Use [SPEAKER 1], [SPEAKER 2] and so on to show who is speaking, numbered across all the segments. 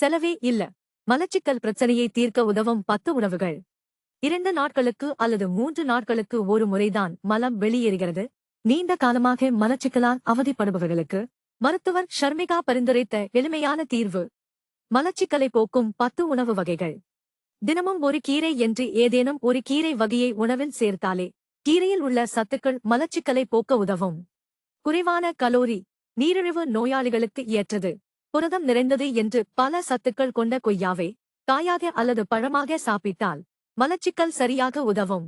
[SPEAKER 1] செலவே இல்ல. மலச்சிக்கல் பிரச்சனையை தீர்க்க உதவும் பத்து உணவுகள். இரண்டு நாட்களுக்கு அல்லது மூன்று நாட்களுக்கு ஒரு முறைதான் மலம் வெளியேறுகிறது. நீண்ட காலமாக மலச்சிக்கலால் அவதிப்படுபவர்களுக்கு மருத்துவர் ஷர்மிகா பரிந்துரைத்த எளிமையான தீர்வு. மலச்சிக்கலை போக்கும் பத்து உணவு வகைகள். தினமும் ஒரு கீரை என்று ஏதேனும் ஒரு கீரை வகையை உணவில் சேர்த்தாலே கீரையில் உள்ள சத்துக்கள் மலச்சிக்கலை போக்க உதவும். குறைவான கலோரி நீரிழிவு நோயாளிகளுக்கு ஏற்றது. புரதம் நிறைந்தது என்று பல சத்துக்கள் கொண்ட கொய்யாவை காயாக அல்லது பழமாக சாப்பிட்டால் மலச்சிக்கல் சரியாக உதவும்.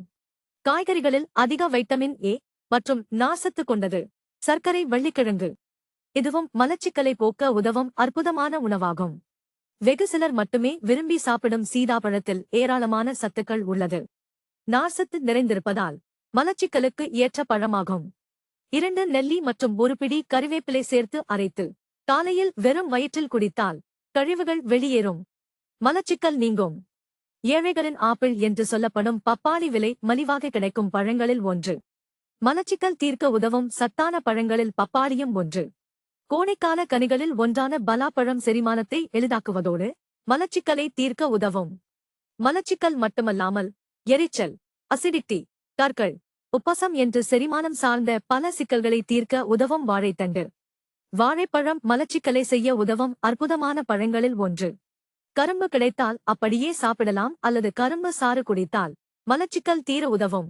[SPEAKER 1] காய்கறிகளில் அதிக வைட்டமின் ஏ மற்றும் நாசத்து கொண்டது. சர்க்கரை வெள்ளிக்கிழங்கு. இதுவும் மலச்சிக்கலை போக்க உதவும் அற்புதமான உணவாகும். வெகு சிலர் மட்டுமே விரும்பி சாப்பிடும் சீதாப்பழத்தில் ஏராளமான சத்துக்கள் உள்ளது. நார்சத்து நிறைந்திருப்பதால் மலச்சிக்கலுக்கு ஏற்ற பழமாகும். இரண்டு நெல்லி மற்றும் ஒரு பிடி கறிவேப்பிலை சேர்த்து அரைத்து காலையில் வெறும் வயிற்றில் குடித்தால் கழிவுகள் வெளியேறும். மலச்சிக்கல் நீங்கும். ஏழைகளின் ஆப்பிள் என்று சொல்லப்படும் பப்பாளி விலை மலிவாக கிடைக்கும் பழங்களில் ஒன்று. மலச்சிக்கல் தீர்க்க உதவும் சத்தான பழங்களில் பப்பாளியும் ஒன்று. கோடைக்கால கனிகளில் ஒன்றான பலாப்பழம் செரிமானத்தை எளிதாக்குவதோடு மலச்சிக்கலை தீர்க்க உதவும். மலச்சிக்கல் மட்டுமல்லாமல் எரிச்சல் அசிடிட்டி கற்கள் உப்பசம் என்று செரிமானம் சார்ந்த பல சிக்கல்களை தீர்க்க உதவும் வாழைத்தண்டு. வாழைப்பழம் மலச்சிக்கலை செய்ய உதவும் அற்புதமான பழங்களில் ஒன்று. கரும்பு கிடைத்தால் அப்படியே சாப்பிடலாம் அல்லது கரும்பு சாறு குடித்தால் மலச்சிக்கல் தீர உதவும்.